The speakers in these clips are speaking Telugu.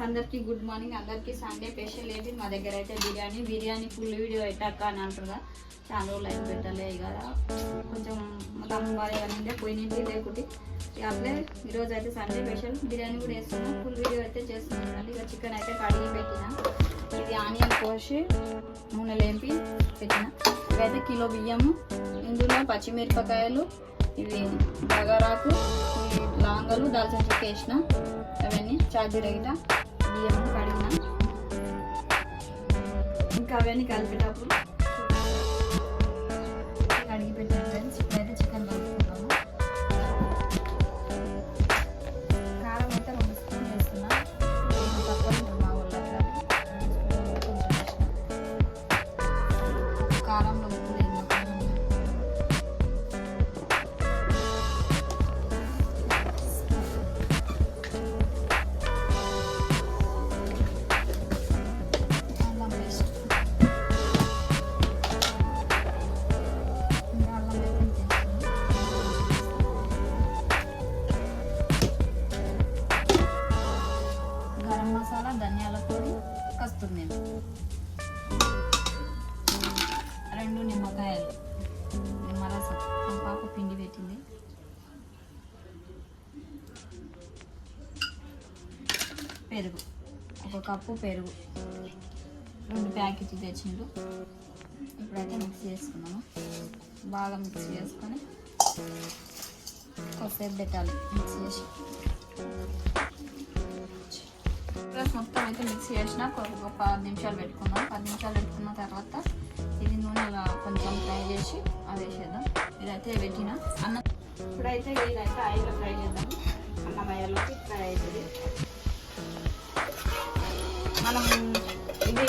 అందరికి గుడ్ మార్నింగ్ అందరికి సండే స్పెషల్ ఏంటి? మా దగ్గర అయితే బిర్యానీ. బిర్యానీ ఫుల్ వీడియో పెట్టాక అని అంటారుగా చాలా రోజులు అయితే పెట్టలే కదా కొంచెం మా తమ్ముడు బాగా ఉండే లేకుంటే అట్లే ఈరోజు అయితే సండే స్పెషల్ బిర్యానీ కూడా వేస్తున్నాం ఫుల్ వీడియో అయితే చేస్తున్నాం. ఇక చికెన్ అయితే కడిగి పెట్టిన. ఇది ఆనియన్ కోసి నూనె లేంపి పెట్టిన. ఇవైతే కిలో బియ్యము ఇందులో పచ్చిమిరపకాయలు ఇవి బగారాకు ఈ దాల్చిన చెక్క వేసిన అవన్నీ చార్జీ రైట బియ్యం కడిగిన. ఇంకా అవన్నీ కలిపేటప్పుడు కడిగి పెట్టాను పెరుగు. ఒక కప్పు పెరుగు. రెండు ప్యాకెట్లు తెచ్చిండు. ఇప్పుడైతే మిక్స్ చేసుకున్నాము. బాగా మిక్స్ చేసుకొని కొద్దిసేపు పెట్టాలి. మిక్స్ చేసి. ప్లస్ మొత్తం అయితే మిక్స్ చేసిన. ఒక ఒక పది నిమిషాలు పెట్టుకున్నాం. పది నిమిషాలు పెట్టుకున్న తర్వాత ఇది నూనెలో కొంచెం ఫ్రై చేసి అది వేసేద్దాం. ఇదైతే పెట్టిన. అన్నం ఇప్పుడైతే ఇదైతే ఆయిల్లో ఫ్రై చేద్దాం. అన్నమయ్యలోకి ఫ్రై అవుతుంది మనం ఇది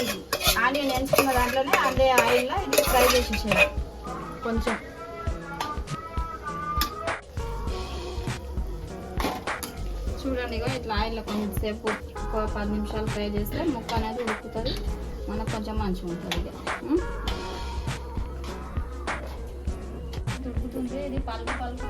ఆనియన్ వేసుకున్న దాంట్లోనే అదే ఆయిల్లో ఇది ఫ్రై చేసేసేయాలి కొంచెం. చూడండి ఇట్లా ఆయిల్లో కొంచెంసేపు ఒక పది నిమిషాలు ఫ్రై చేస్తే ముక్క అనేది ఉడుకుతుంది. మనకు కొంచెం మంచిగా ఉంటుంది ఇక ఉడుకుతుంది ఇది పలుపు పలుపు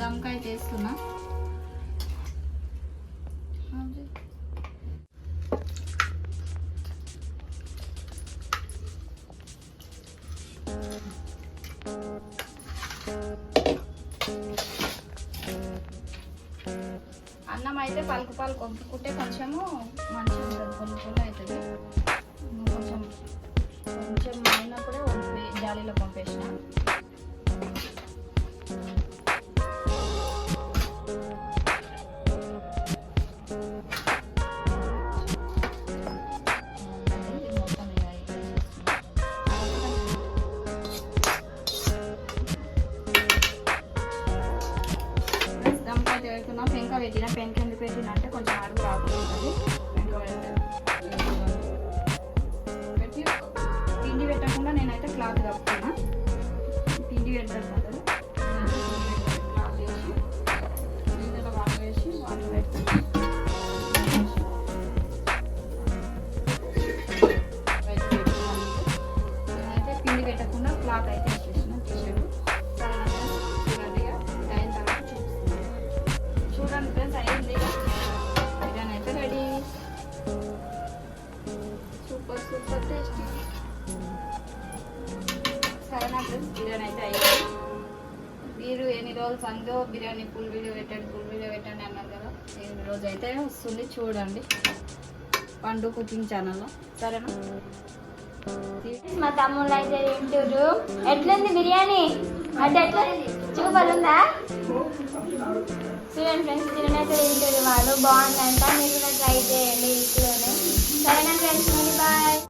దమ్కాయ చేస్తున్నా అన్నం అయితే పలుకు పలుకు వంపుకుంటే కొంచెము మంచిగా ఉంటుంది పొల్లు పొల్లు అవుతుంది. కొంచెం కొంచెం అయినప్పుడే వంపి జాలీలో పంపేసిన. దమ్కా తిరుగుతున్నా పెంక పెట్టిన పెంక ఎందుకు పెట్టిన అంటే కొంచెం అడుగు రాకుండా ఉంటుంది నేనైతే పెట్టకుండా క్లాత్ అయితే ఇచ్చేసిన చూడండి ఫ్రెండ్స్ అయింది. బిర్యానీ అయితే రెడీ. Super super tasty. సరేనా ఫ్రెండ్స్ బిర్యానీ అయితే అయ్యింది మీరు ఎన్ని రోజులు అందో బిర్యానీ ఫుల్ వీడియో పెట్టండి ఫుల్ వీడియో పెట్టండి అన్నారు కదా. ఎన్ని రోజు అయితే వస్తుంది చూడండి. పండు కుకింగ్ ఛానల్లో. సరేనా? మా తమ్ముళ్ళు అయితే తింటురు ఎట్లుంది బిర్యానీ? అంటే ఎట్లా? చూపలుందా? చూడండి ఫ్రెండ్స్ తినైతే తింటారు వాళ్ళు బాగుందంట. మీరు కూడా ట్రై చేయండి ఇంట్లోనే సరేనా ఫ్రెండ్స్ బాయ్.